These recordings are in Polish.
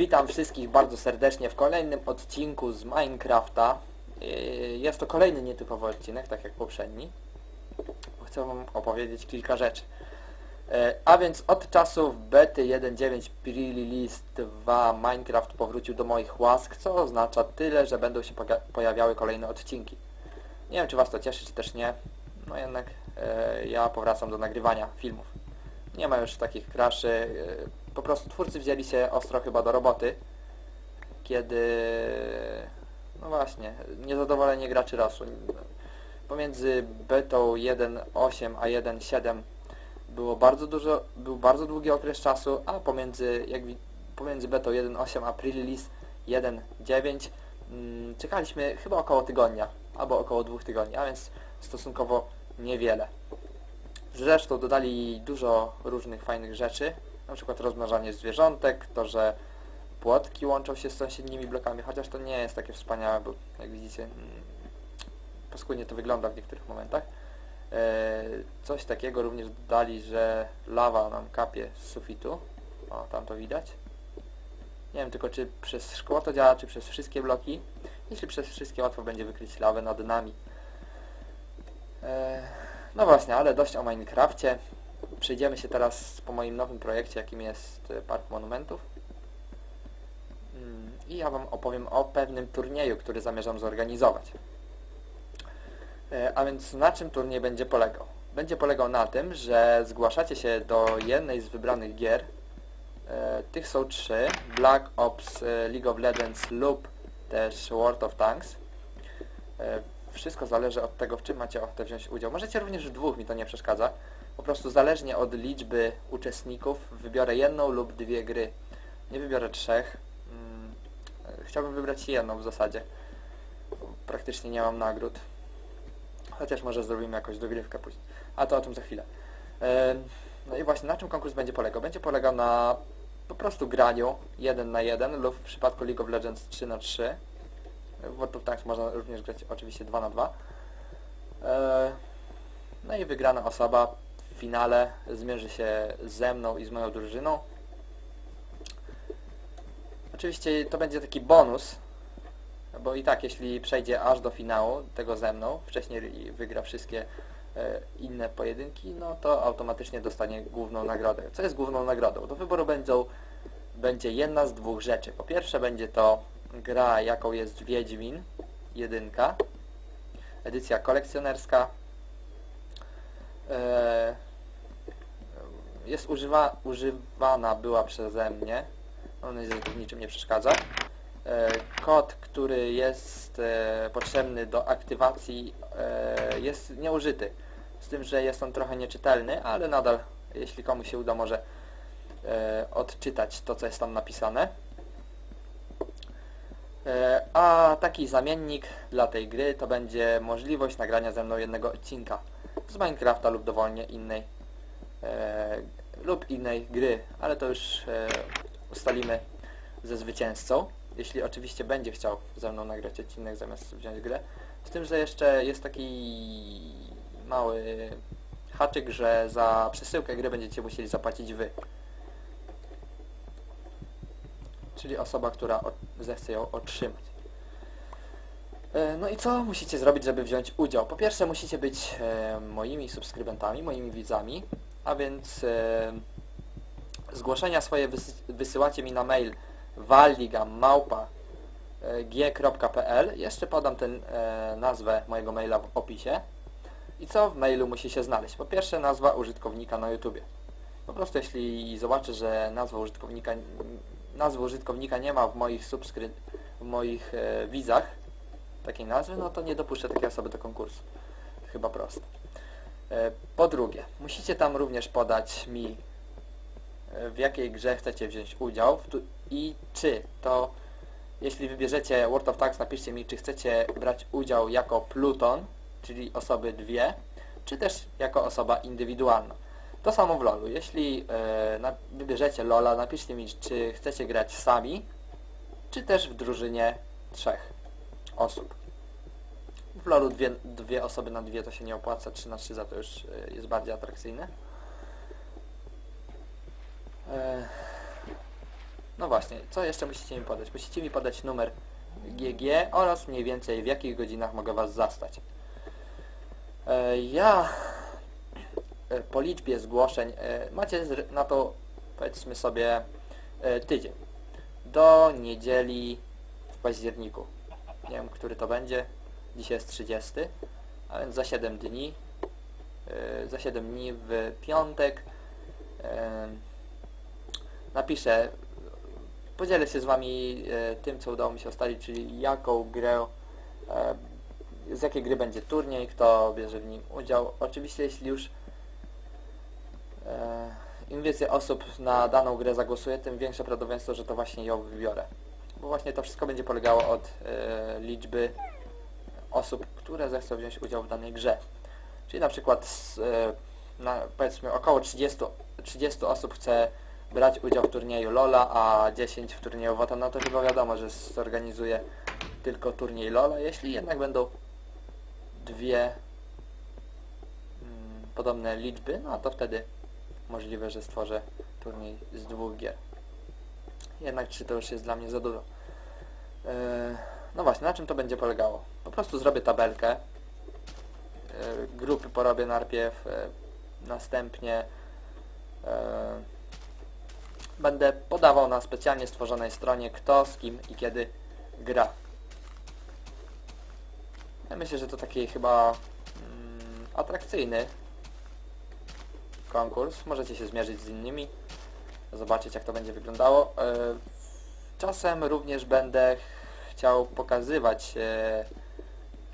Witam wszystkich bardzo serdecznie w kolejnym odcinku z Minecrafta. Yy, Jest to kolejny nietypowy odcinek, tak jak poprzedni. Chcę Wam opowiedzieć kilka rzeczy. Yy, A więc od czasów bety 1.9 pre-release 2 Minecraft powrócił do moich łask, co oznacza tyle, że będą się pojawiały kolejne odcinki. Nie wiem, czy Was to cieszy, czy też nie. No jednak yy, ja powracam do nagrywania filmów. Nie ma już takich kraszy. Po prostu twórcy wzięli się ostro chyba do roboty, kiedy no właśnie, niezadowolenie graczy rosło. Pomiędzy betą 1.8 a 1.7 było bardzo dużo, był bardzo długi okres czasu, a pomiędzy, jak, pomiędzy betą 1.8 a pre-release 1.9 mm, czekaliśmy chyba około tygodnia, albo około dwóch tygodni, a więc stosunkowo niewiele. Zresztą dodali dużo różnych fajnych rzeczy, na przykład rozmnażanie zwierzątek, to, że płotki łączą się z sąsiednimi blokami, chociaż to nie jest takie wspaniałe, bo jak widzicie, mm, paskudnie to wygląda w niektórych momentach. E, coś takiego również dodali, że lawa nam kapie z sufitu. O, tam to widać. Nie wiem tylko, czy przez szkło to działa, czy przez wszystkie bloki. Jeśli przez wszystkie, łatwo będzie wykryć lawę nad nami. E, no właśnie, ale dość o Minecrafcie. Przejdziemy się teraz po moim nowym projekcie, jakim jest e, Park Monumentów. Mm, I ja Wam opowiem o pewnym turnieju, który zamierzam zorganizować. E, A więc na czym turniej będzie polegał? Będzie polegał na tym, że zgłaszacie się do jednej z wybranych gier. E, Tych są trzy. Black Ops, League of Legends lub też World of Tanks. Wszystko zależy od tego, w czym macie ochotę wziąć udział. Możecie również w dwóch, mi to nie przeszkadza. Po prostu zależnie od liczby uczestników wybiorę jedną lub dwie gry. Nie wybiorę trzech. Mm, Chciałbym wybrać jedną w zasadzie. Praktycznie nie mam nagród. Chociaż może zrobimy jakąś dogrywkę później. A to o tym za chwilę. No i właśnie na czym konkurs będzie polegał? Będzie polegał na po prostu graniu 1 na 1 lub w przypadku League of Legends 3 na 3. W World of Tanks można również grać oczywiście 2 na 2. E, No i wygrana osoba finale zmierzy się ze mną i z moją drużyną. Oczywiście to będzie taki bonus, bo i tak jeśli przejdzie aż do finału tego ze mną, wcześniej wygra wszystkie e, inne pojedynki, no to automatycznie dostanie główną nagrodę. Co jest główną nagrodą? Do wyboru będą, będzie jedna z dwóch rzeczy. Po pierwsze będzie to gra, jaką jest Wiedźmin, jedynka, edycja kolekcjonerska. Jest używa, używana była przeze mnie. Mam nadzieję, niczym nie przeszkadza. E, Kod, który jest e, potrzebny do aktywacji e, jest nieużyty. Z tym, że jest on trochę nieczytelny, ale nadal, jeśli komuś się uda, może odczytać to, co jest tam napisane. A taki zamiennik dla tej gry to będzie możliwość nagrania ze mną jednego odcinka z Minecrafta lub dowolnie innej lub innej gry, ale to już e, ustalimy ze zwycięzcą, jeśli oczywiście będzie chciał ze mną nagrać odcinek zamiast wziąć grę. Z tym, że jeszcze jest taki mały haczyk, że za przesyłkę gry będziecie musieli zapłacić wy. Czyli osoba, która zechce ją otrzymać. E, No i co musicie zrobić, żeby wziąć udział? Po pierwsze musicie być e, moimi subskrybentami, moimi widzami, a więc e, zgłoszenia swoje wysy wysyłacie mi na mail walligam.g.pl Jeszcze podam ten e, nazwę mojego maila w opisie. I co w mailu musi się znaleźć? Po pierwsze nazwa użytkownika na YouTubie. Po prostu jeśli zobaczę, że nazwa użytkownika nazwy użytkownika nie ma w moich subskry w moich e, widzach takiej nazwy, no to nie dopuszczę takiej osoby do konkursu. Chyba proste. E, po drugie, musicie tam również podać mi e, w jakiej grze chcecie wziąć udział i czy to jeśli wybierzecie World of Tanks napiszcie mi czy chcecie brać udział jako pluton, czyli osoby dwie, czy też jako osoba indywidualna. To samo w LoLu. Jeśli na, wybierzecie LoLa, napiszcie mi czy chcecie grać sami, czy też w drużynie trzech osób. W LoLu dwie, dwie osoby na dwie to się nie opłaca, 3 na 3 za to już e, jest bardziej atrakcyjne. E, No właśnie, co jeszcze musicie mi podać? Musicie mi podać numer GG oraz mniej więcej w jakich godzinach mogę Was zastać. E, ja po liczbie zgłoszeń macie na to powiedzmy sobie tydzień. Do niedzieli w październiku. Nie wiem, który to będzie. Dzisiaj jest 30, a więc za 7 dni. e, Za 7 dni w piątek e, napiszę, podzielę się z Wami e, tym, co udało mi się ustalić, czyli jaką grę, e, z jakiej gry będzie turniej, kto bierze w nim udział. Oczywiście, jeśli już im więcej osób na daną grę zagłosuje, tym większe prawdopodobieństwo, że to właśnie ją wybiorę. Bo właśnie to wszystko będzie polegało od liczby osób, które zechcą wziąć udział w danej grze. Czyli na przykład z, e, na, powiedzmy około 30, 30 osób chce brać udział w turnieju LOLa, a 10 w turnieju WOTA, no to chyba wiadomo, że zorganizuje tylko turniej LOLa. Jeśli jednak będą dwie mm, podobne liczby, no to wtedy możliwe, że stworzę turniej z dwóch gier. Jednak trzy to już jest dla mnie za dużo. Yy, no właśnie, na czym to będzie polegało? Po prostu zrobię tabelkę. Yy, grupy porobię najpierw, yy, następnie yy, będę podawał na specjalnie stworzonej stronie kto, z kim i kiedy gra. Ja myślę, że to taki chyba mm, atrakcyjny konkurs. Możecie się zmierzyć z innymi, zobaczyć jak to będzie wyglądało. E, Czasem również będę ch- chciał pokazywać e,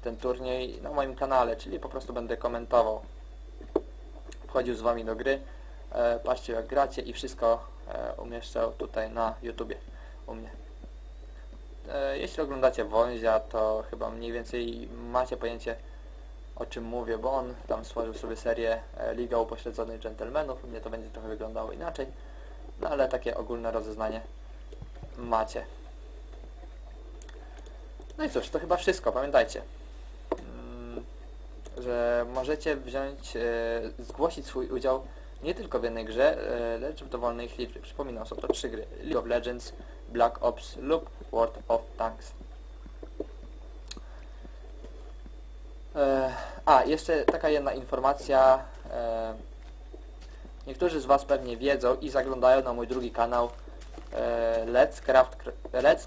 ten turniej na moim kanale, czyli po prostu będę komentował. Wchodził z Wami do gry, e, patrzcie jak gracie i wszystko e, tutaj na YouTubie u mnie. E, Jeśli oglądacie Wązia, to chyba mniej więcej macie pojęcie o czym mówię, bo on tam stworzył sobie serię e, Liga Upośledzonych Gentlemanów, u mnie to będzie trochę wyglądało inaczej, no ale takie ogólne rozeznanie macie. No i cóż, to chyba wszystko, pamiętajcie, że możecie wziąć, e, zgłosić swój udział nie tylko w jednej grze, e, lecz w dowolnej liczbie. Przypominam, są to trzy gry. League of Legends, Black Ops lub World of Tanks. E, a, jeszcze taka jedna informacja. E, niektórzy z Was pewnie wiedzą i zaglądają na mój drugi kanał e, Let's Craft, Let's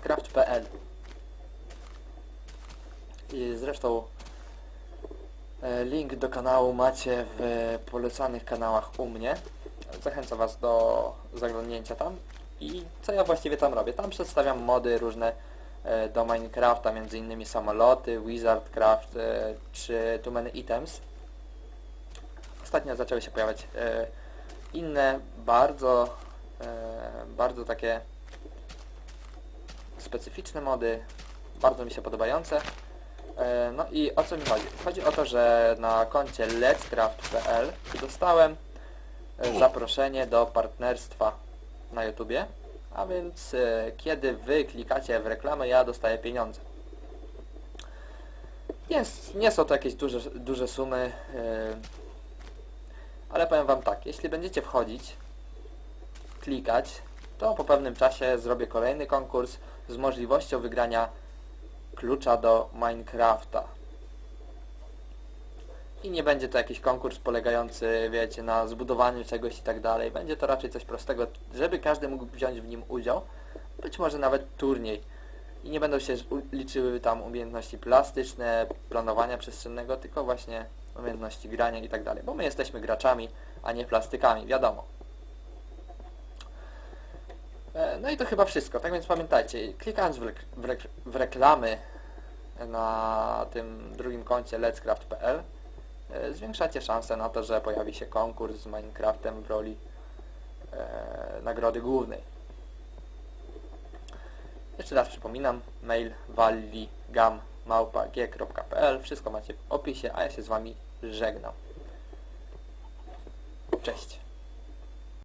I zresztą link do kanału macie w polecanych kanałach u mnie. Zachęcam Was do zaglądnięcia tam. I co ja właściwie tam robię? Tam przedstawiam mody różne e, do Minecrafta, między innymi samoloty, Wizardcraft e, czy Too Many Items. Ostatnio zaczęły się pojawiać e, inne, bardzo, e, bardzo takie specyficzne mody, bardzo mi się podobające. E, No i o co mi chodzi? Chodzi o to, że na koncie let'scraft.pl dostałem e, zaproszenie do partnerstwa na YouTubie, a więc e, kiedy wy klikacie w reklamę, ja dostaję pieniądze. Jest, nie są to jakieś duże, duże sumy, ale powiem wam tak, jeśli będziecie wchodzić, klikać, to po pewnym czasie zrobię kolejny konkurs z możliwością wygrania klucza do Minecrafta. I nie będzie to jakiś konkurs polegający, wiecie, na zbudowaniu czegoś i tak dalej. Będzie to raczej coś prostego, żeby każdy mógł wziąć w nim udział. Być może nawet turniej. I nie będą się liczyły tam umiejętności plastyczne, planowania przestrzennego, tylko właśnie umiejętności grania i tak dalej. Bo my jesteśmy graczami, a nie plastykami, wiadomo. E, No i to chyba wszystko. Tak więc pamiętajcie, klikając w, rek- w, rek- w reklamy na tym drugim koncie let'scraft.pl e, zwiększacie szanse na to, że pojawi się konkurs z Minecraftem w roli e, nagrody głównej. Jeszcze raz przypominam, mail walligam.g.pl Wszystko macie w opisie, a ja się z Wami żegnam. Cześć.